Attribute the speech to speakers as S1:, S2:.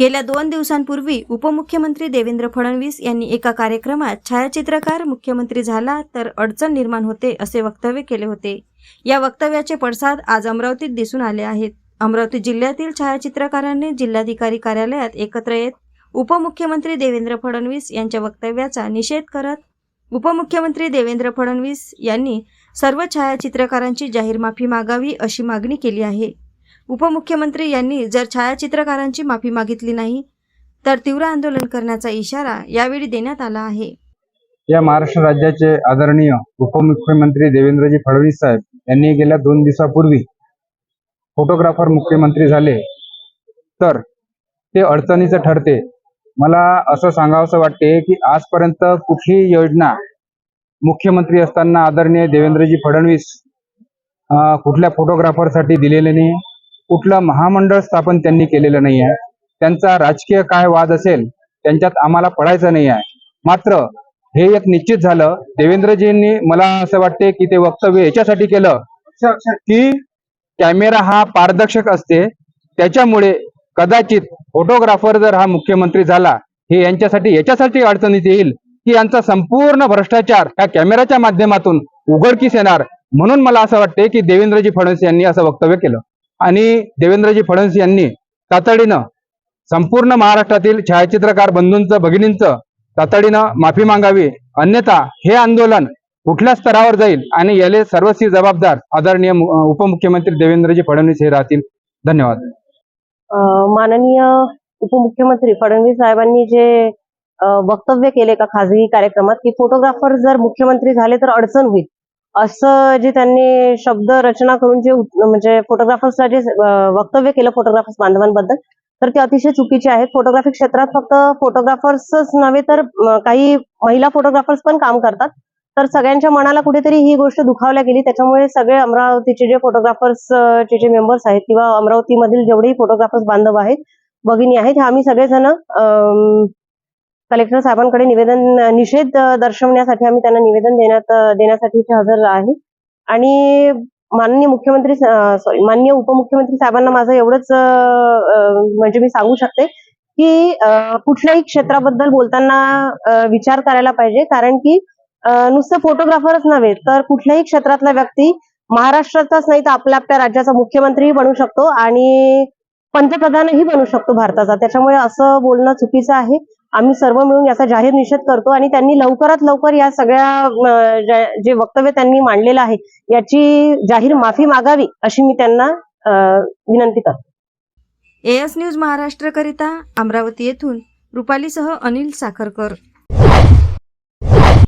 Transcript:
S1: गेल्या दोन दिवसांपूर्वी उपमुख्यमंत्री देवेंद्र फडणवीस यांनी एका कार्यक्रमात छायाचित्रकार मुख्यमंत्री झाला तर अडचण निर्माण होते असे वक्तव्य केले होते. या वक्तव्याचे पडसाद आज अमरावतीत दिसून आले आहेत. अमरावती जिल्ह्यातील छायाचित्रकारांनी जिल्हाधिकारी कार्यालयात एकत्र येत उपमुख्यमंत्री देवेंद्र फडणवीस यांच्या वक्तव्याचा निषेध करत उपमुख्यमंत्री देवेंद्र फडणवीस यांनी सर्व छायाचित्रकारांची जाहीर माफी मागावी अशी मागणी केली आहे. उपमुख्यमंत्री यांनी जर छायाचित्रकारांची माफी मागितली नाही तर तीव्र आंदोलन करण्याचा इशारा यावेळी देण्यात आला आहे.
S2: या महाराष्ट्र राज्याचे आदरणीय उपमुख्यमंत्री देवेंद्रजी फडणवीस साहेब यांनी गेल्या दोन दिवसापूर्वी फोटोग्राफर मुख्यमंत्री झाले. तर ते अडचणीचं ठरते. मला असं सांगावंसं वाटते की आजपर्यंत कुठलीही योजना मुख्यमंत्री असताना आदरणीय देवेंद्रजी फडणवीस कुठल्या फोटोग्राफरसाठी दिलेले नाही. कुठलं महामंडळ स्थापन त्यांनी केलेलं नाही आहे त्यांचा राजकीय काय वाद असेल त्यांच्यात आम्हाला पडायचं नाही आहे मात्र हे एक निश्चित झालं. देवेंद्रजींनी मला असं वाटते की ते वक्तव्य याच्यासाठी केलं की कॅमेरा हा पारदर्शक असते. त्याच्यामुळे कदाचित फोटोग्राफर जर हा मुख्यमंत्री झाला हे यांच्यासाठी याच्यासाठी अडचणीत येईल की यांचा संपूर्ण भ्रष्टाचार ह्या कॅमेराच्या माध्यमातून उघडकीस येणार. म्हणून मला असं वाटते की देवेंद्रजी फडणवीस यांनी असं वक्तव्य केलं. आणि देवेंद्रजी फडणवीस यांनी तातडीनं संपूर्ण महाराष्ट्रातील छायाचित्रकार बंधूंचं भगिनींचं तातडीनं माफी मागावी. अन्यथा हे आंदोलन कुठल्या स्तरावर जाईल आणि याले सर्वस्वी जबाबदार आदरणीय उपमुख्यमंत्री देवेंद्रजी फडणवीस हे राहतील. धन्यवाद.
S3: अं, माननीय उपमुख्यमंत्री फडणवीस साहेबांनी जे वक्तव्य केले का खाजगी कार्यक्रमात की फोटोग्राफर जर मुख्यमंत्री झाले तर अडचण होईल. असं जे त्यांनी शब्द रचना करून जे म्हणजे फोटोग्राफर्सला जे वक्तव्य केलं फोटोग्राफर्स बांधवांबद्दल तर ते अतिशय चुकीचे आहेत. फोटोग्राफी क्षेत्रात फक्त फोटोग्राफर्सच नव्हे तर काही महिला फोटोग्राफर्स पण काम करतात. तर सगळ्यांच्या मनाला कुठेतरी ही गोष्ट दुखावल्या गेली. त्याच्यामुळे सगळे अमरावतीचे जे फोटोग्राफर्स चे जे मेंबर्स आहेत किंवा अमरावतीमधील जेवढेही फोटोग्राफर्स बांधव आहेत भगिनी आहेत हे आम्ही सगळेजण कलेक्टर साहेबांकडे निवेदन निषेध दर्शवण्यासाठी आम्ही त्यांना निवेदन देण्यात देण्यासाठी हजर आहे. आणि माननीय मुख्यमंत्री सॉरी माननीय उपमुख्यमंत्री साहेबांना माझं एवढंच म्हणजे मी सांगू शकते की कुठल्याही क्षेत्राबद्दल बोलताना विचार करायला पाहिजे. कारण की नुसतं फोटोग्राफरच नव्हे तर कुठल्याही क्षेत्रातला व्यक्ती महाराष्ट्राचाच नाही तर आपल्या आपल्या राज्याचा मुख्यमंत्रीही बनू शकतो आणि पंतप्रधानही बनू शकतो भारताचा. त्याच्यामुळे असं बोलणं चुकीचं आहे. आम्ही सर्व मिळून याचा जाहीर निषेध करतो आणि त्यांनी लवकरात लवकर या सगळ्या जे वक्तव्य त्यांनी मांडलेलं आहे याची जाहीर माफी मागावी अशी मी त्यांना विनंती करते.
S1: एएस न्यूज महाराष्ट्रकरिता अमरावती येथून रुपालीसह अनिल साखरकर.